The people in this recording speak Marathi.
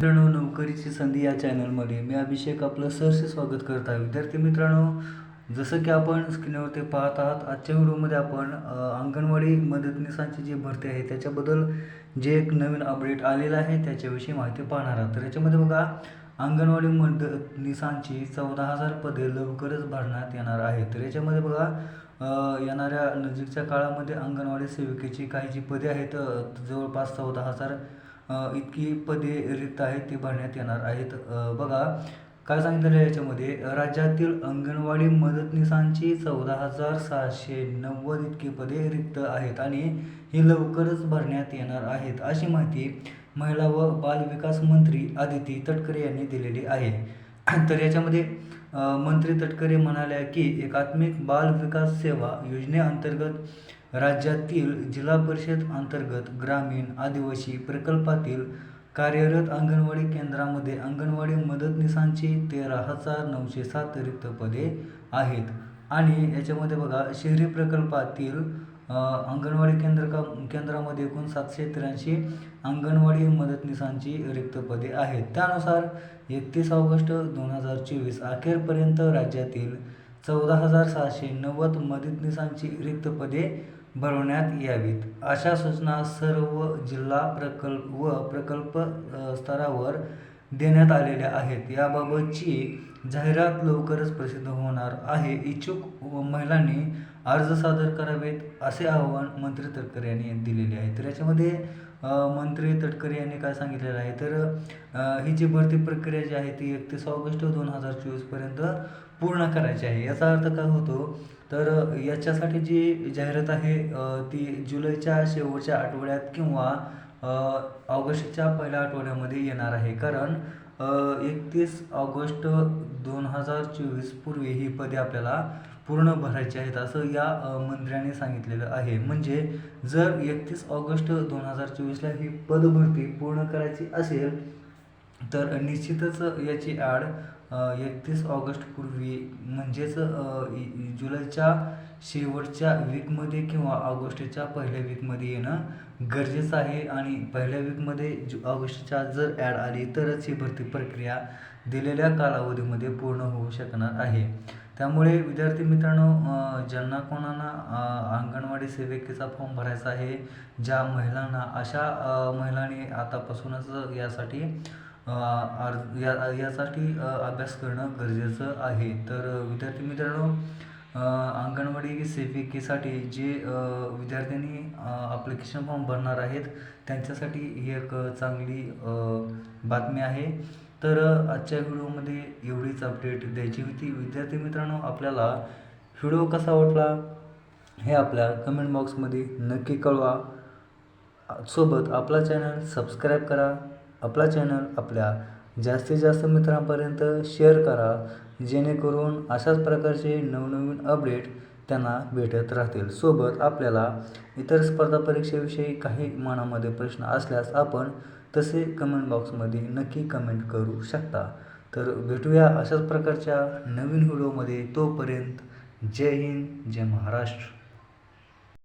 मित्रांनो नोकरीची संधी या चॅनलमध्ये मी अभिषेक आपलं सहर्ष स्वागत करत आहे. विद्यार्थी मित्रांनो जसं की आपण स्क्रीनवरती पाहत आहात आजच्या व्हिडिओमध्ये आपण अंगणवाडी मदतनीसांची जी भरती आहे त्याच्याबद्दल जे एक नवीन अपडेट आलेलं आहे त्याच्याविषयी माहिती पाहणार आहात. तर याच्यामध्ये बघा अंगणवाडी मदतनीसांची चौदा हजार पदे लवकरच भरण्यात येणार आहेत. तर याच्यामध्ये बघा येणाऱ्या नजीकच्या काळामध्ये अंगणवाडी सेविकेची काही जी पदे आहेत जवळपास चौदा हजार इतकी पदे रिक्त आहेत ती भरण्यात येणार आहेत. बघा काय सांगितलेलं आहे याच्यामध्ये? राज्यातील अंगणवाडी मदतनीसांची चौदा हजार सहाशे नव्वद इतकी पदे रिक्त आहेत आणि ही लवकरच भरण्यात येणार आहेत अशी माहिती महिला व बालविकास मंत्री आदिती तटकरे यांनी दिलेली आहे. तर याच्यामध्ये मंत्री तटकरे म्हणाल्या की एकात्मिक बाल विकास सेवा योजनेअंतर्गत राज्यातील जिल्हा परिषद अंतर्गत ग्रामीण आदिवासी प्रकल्पातील कार्यरत अंगणवाडी केंद्रामध्ये अंगणवाडी मदतनीसांची तेरा हजार नऊशे सात रिक्त पदे आहेत. आणि याच्यामध्ये बघा शहरी प्रकल्पातील अंगणवाडी केंद्र का केंद्रामध्ये एकूण सातशे त्र्याऐंशी अंगणवाडी मदतनीसांची रिक्त पदे आहेत. त्यानुसार एकतीस ऑगस्ट दोन हजार चोवीस अखेरपर्यंत राज्यातील चौदा हजार सहाशे नव्वद मदतनीसांची रिक्त पदे भरवण्यात यावीत. अशा सूचना सर्व जिल्हा प्रकल्प व प्रकल्प स्तरावर देण्यात आलेल्या आहेत. याबाबतची जाहिरात लवकरच प्रसिद्ध होणार आहे. इच्छुक व महिलांनी अर्ज सादर करावेत असे आव्हान मंत्री तटकरे यांनी दिलेले आहे. तर याच्यामध्ये मंत्री तटकरे यांनी काय सांगितलेलं आहे? तर ही जी भरती प्रक्रिया जी आहे ती एकतीस ऑगस्ट दोन हजार चोवीसपर्यंत पूर्ण करायची आहे. याचा अर्थ काय होतो? तर याच्यासाठी जी जाहिरात आहे ती जुलैच्या शेवटच्या आठवड्यात किंवा ऑगस्टच्या पहिल्या आठवड्यामध्ये येणार आहे. कारण एकतीस ऑगस्ट दोन हजार चोवीस पूर्वी ही पदे आपल्याला पूर्ण भरायची आहेत असं या मंत्र्याने सांगितलेलं आहे. म्हणजे जर एकतीस ऑगस्ट दोन हजार चोवीसला ही पदभरती पूर्ण करायची असेल तर निश्चितच याची ॲड एकतीस ऑगस्ट पूर्वी म्हणजेच जुलैच्या शेवटच्या वीकमध्ये किंवा ऑगस्टच्या पहिल्या वीकमध्ये येणं गरजेचं आहे. आणि पहिल्या वीकमध्ये जु ऑगस्टच्या जर ॲड आली तरच ही भरती प्रक्रिया दिलेल्या कालावधीमध्ये पूर्ण होऊ शकणार आहे. त्यामुळे विद्यार्थी मित्रांनो ज्यांना कोणाला अंगणवाडी सेविकेचा फॉर्म भरायचा आहे ज्या महिलांना अशा महिलांनी आतापासूनच यासाठी अर्ज या यासाठी अभ्यास अभ्यास करणं गरजेचं आहे. तर विद्यार्थी मित्रांनो अंगणवाडी सेविकेसाठी जे विद्यार्थ्यांनी ॲप्लिकेशन फॉर्म भरणार आहेत त्यांच्यासाठी ही एक चांगली बातमी आहे. तर आजच्या व्हिडिओमध्ये एवढीच अपडेट द्यायची होती. विद्यार्थी मित्रांनो आपल्याला व्हिडिओ कसा वाटला हे आपल्या कमेंट बॉक्समध्ये नक्की कळवा. सोबत आपला चॅनल सबस्क्राईब करा. आपला चॅनल आपल्या जास्तीत जास्त मित्रांपर्यंत शेअर करा जेणेकरून अशाच प्रकारचे नवनवीन अपडेट त्यांना भेटत राहतील. सोबत आपल्याला इतर स्पर्धा परीक्षेविषयी काही मनामध्ये प्रश्न असल्यास आपण तसे कमेंट बॉक्समध्ये नक्की कमेंट करू शकता. तर भेटूया अशाच प्रकारच्या नवीन व्हिडिओमध्ये तोपर्यंत जय हिंद जय महाराष्ट्र.